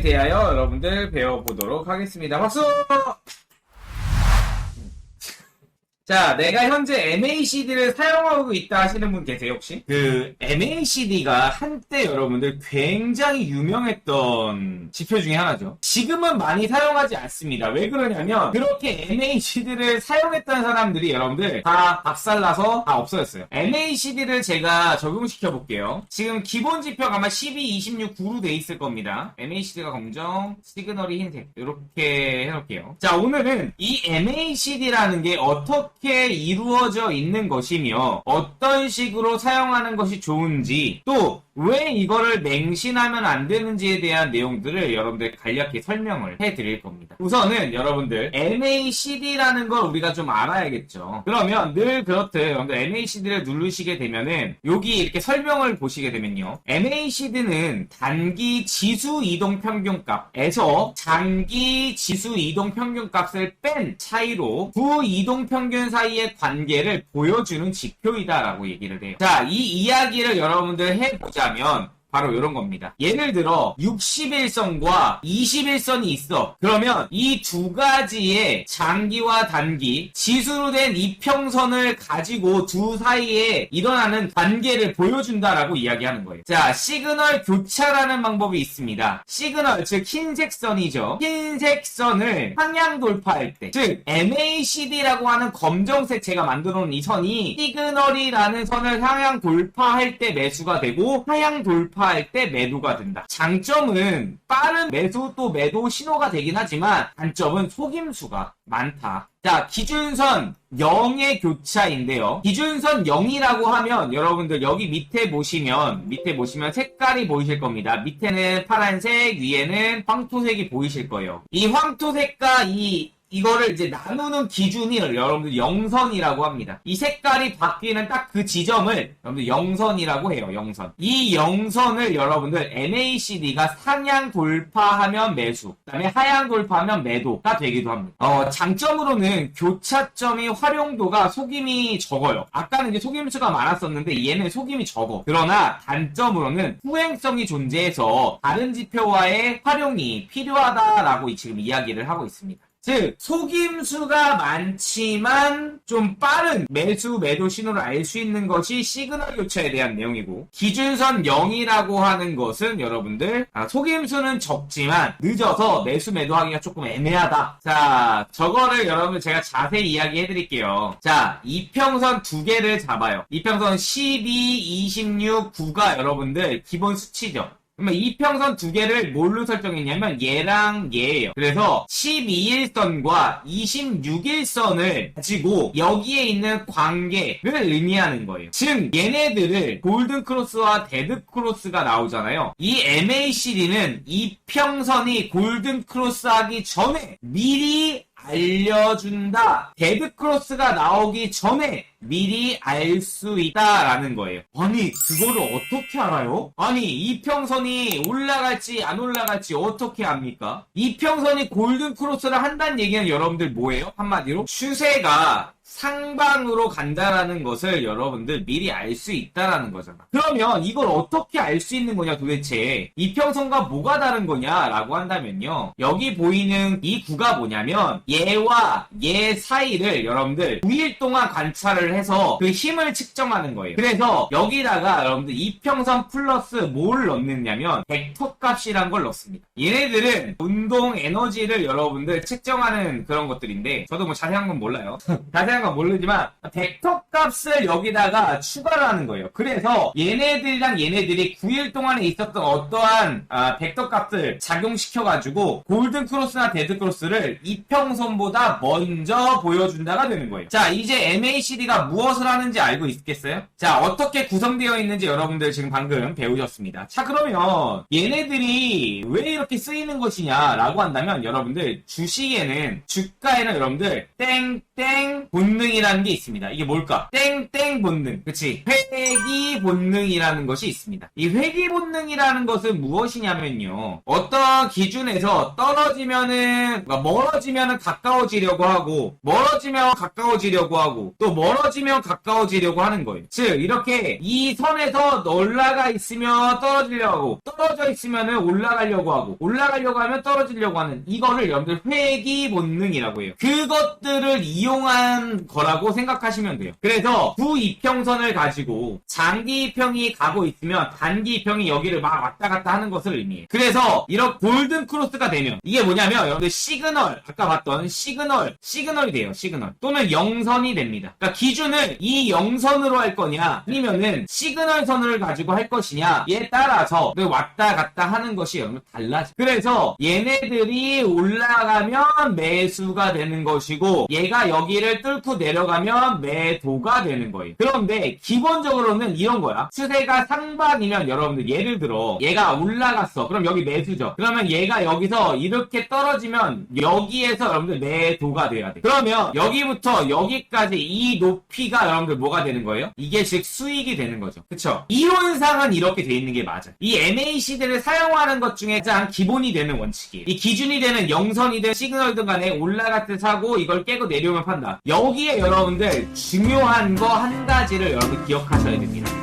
대하여 여러분들 배워보도록 하겠습니다. 박수! 자, 내가 현재 MACD를 사용하고 있다 하시는 분 계세요, 혹시? 그, MACD가 한때 여러분들 굉장히 유명했던 지표 중에 하나죠. 지금은 많이 사용하지 않습니다. 왜 그러냐면, 그렇게 MACD를 사용했던 사람들이 여러분들 다 박살나서 다 없어졌어요. MACD를 제가 적용시켜 볼게요. 지금 기본 지표가 아마 12, 26, 9로 돼 있을 겁니다. MACD가 검정, 시그널이 흰색. 이렇게 해놓을게요. 자, 오늘은 이 MACD라는 게 어떻게 이루어져 있는 것이며 어떤 식으로 사용하는 것이 좋은지 또왜 이거를 맹신하면 안 되는지에 대한 내용들을 여러분들 간략히 설명을 해드릴 겁니다. 우선은 여러분들 MACD라는 걸 우리가 좀 알아야겠죠. 그러면 늘 그렇듯 여러분들 MACD를 누르시게 되면은 여기 이렇게 설명을 보시게 되면요. MACD는 단기 지수 이동 평균값에서 장기 지수 이동 평균값을 뺀 차이로 두 이동 평균 사이의 관계를 보여주는 지표이다라고 얘기를 해요. 자, 이 이야기를 여러분들 해보자 면 바로 이런 겁니다. 예를 들어 61선과 21선이 있어. 그러면 이 두 가지의 장기와 단기 지수로 된 이평선을 가지고 두 사이에 일어나는 관계를 보여준다라고 이야기하는 거예요. 자, 시그널 교차라는 방법이 있습니다. 시그널 즉 흰색 선이죠. 흰색 선을 상향 돌파할 때, 즉 MACD라고 하는 검정색 제가 만들어 놓은 이 선이 시그널이라는 선을 상향 돌파할 때 매수가 되고 하향 돌파 할 때 매도가 된다. 장점은 빠른 매수 또 매도 신호가 되긴 하지만 단점은 속임수가 많다. 자, 기준선 0의 교차인데요. 기준선 0이라고 하면 여러분들 여기 밑에 보시면 밑에 보시면 색깔이 보이실 겁니다. 밑에는 파란색, 위에는 황토색이 보이실 거예요. 이 황토색과 이 이거를 이제 나누는 기준이 여러분들 영선이라고 합니다. 이 색깔이 바뀌는 딱 그 지점을 여러분들 영선이라고 해요. 영선. 이 영선을 여러분들 MACD가 상향 돌파하면 매수, 그다음에 하향 돌파하면 매도가 되기도 합니다. 어, 장점으로는 교차점이 활용도가 속임이 적어요. 아까는 이제 속임수가 많았었는데 얘는 속임이 적어. 그러나 단점으로는 후행성이 존재해서 다른 지표와의 활용이 필요하다라고 지금 이야기를 하고 있습니다. 즉 속임수가 많지만 좀 빠른 매수 매도 신호를 알 수 있는 것이 시그널 교차에 대한 내용이고 기준선 0이라고 하는 것은 여러분들 아, 속임수는 적지만 늦어서 매수 매도하기가 조금 애매하다. 자 저거를 여러분 제가 자세히 이야기해 드릴게요. 자 이평선 두 개를 잡아요. 이평선 12, 26, 9가 여러분들 기본 수치죠. 그러면 이평선 두 개를 뭘로 설정했냐면 얘랑 얘예요. 그래서 12일선과 26일선을 가지고 여기에 있는 관계를 의미하는 거예요. 즉 얘네들을 골든 크로스와 데드 크로스가 나오잖아요. 이 MACD는 이평선이 골든 크로스 하기 전에 미리 알려준다. 데드 크로스가 나오기 전에 미리 알 수 있다라는 거예요. 아니, 그거를 어떻게 알아요? 아니, 이평선이 올라갈지 안 올라갈지 어떻게 압니까? 이평선이 골든크로스를 한다는 얘기는 여러분들 뭐예요? 한마디로? 추세가 상방으로 간다라는 것을 여러분들 미리 알 수 있다라는 거잖아. 그러면 이걸 어떻게 알 수 있는 거냐 도대체 이평선과 뭐가 다른 거냐라고 한다면요. 여기 보이는 이 구가 뭐냐면 얘와 얘 사이를 여러분들 9일 동안 관찰을 해서 그 힘을 측정하는 거예요. 그래서 여기다가 여러분들 이평선 플러스 뭘 넣느냐면 벡터 값이란 걸 넣습니다. 얘네들은 운동 에너지를 여러분들 측정하는 그런 것들인데 저도 뭐 자세한 건 몰라요. 자세한 건 모르지만 벡터 값을 여기다가 추가를 하는 거예요. 그래서 얘네들이랑 얘네들이 9일 동안에 있었던 어떠한 아, 벡터 값을 작용시켜가지고 골든 크로스나 데드 크로스를 이평선보다 먼저 보여준다가 되는 거예요. 자 이제 MACD가 무엇을 하는지 알고 있겠어요? 자 어떻게 구성되어 있는지 여러분들 지금 방금 배우셨습니다. 자 그러면 얘네들이 왜 이렇게 쓰이는 것이냐라고 한다면 여러분들 주식에는 주가에는 여러분들 땡땡 본 본능이라는 게 있습니다. 이게 뭘까? 땡땡 본능. 그치? 회귀 본능이라는 것이 있습니다. 이 회귀 본능이라는 것은 무엇이냐면요. 어떤 기준에서 떨어지면은, 그러니까 멀어지면은 가까워지려고 하고, 멀어지면 가까워지려고 하고, 또 멀어지면 가까워지려고 하는 거예요. 즉, 이렇게 이 선에서 올라가 있으면 떨어지려고 떨어져 있으면은 올라가려고 하고, 올라가려고 하면 떨어지려고 하는, 이거를 여러분들 회귀 본능이라고 해요. 그것들을 이용한 거라고 생각하시면 돼요. 그래서 구이평선을 가지고 장기 이평이 가고 있으면 단기 이평이 여기를 막 왔다 갔다 하는 것을 의미해요. 그래서 이런 골든 크로스가 되면 이게 뭐냐면 여러분들 시그널 아까 봤던 시그널 시그널이 돼요. 시그널 또는 영선이 됩니다. 그러니까 기준 을 이 영선으로 할 거냐 아니면은 시그널 선을 가지고 할 것이냐에 따라서 왔다 갔다 하는 것이 여러분 달라져. 그래서 얘네들이 올라가면 매수가 되는 것이고 얘가 여기를 뚫고 내려가면 매도가 되는 거예요. 그런데 기본적으로는 이런 거야. 추세가 상반이면 여러분들 예를 들어 얘가 올라갔어. 그럼 여기 매수죠. 그러면 얘가 여기서 이렇게 떨어지면 여기에서 여러분들 매도가 돼야 돼. 그러면 여기부터 여기까지 이 높이 가 여러분들 뭐가 되는 거예요? 이게 즉 수익이 되는 거죠. 그쵸? 이론상은 이렇게 돼 있는 게 맞아. 이 MACD를 사용하는 것 중에 가장 기본이 되는 원칙이에요. 이 기준이 되는 영선이든 시그널든 간에 올라갈 때 사고 이걸 깨고 내려오면 판다. 여기에 여러분들 중요한 거 한 가지를 여러분 기억하셔야 됩니다.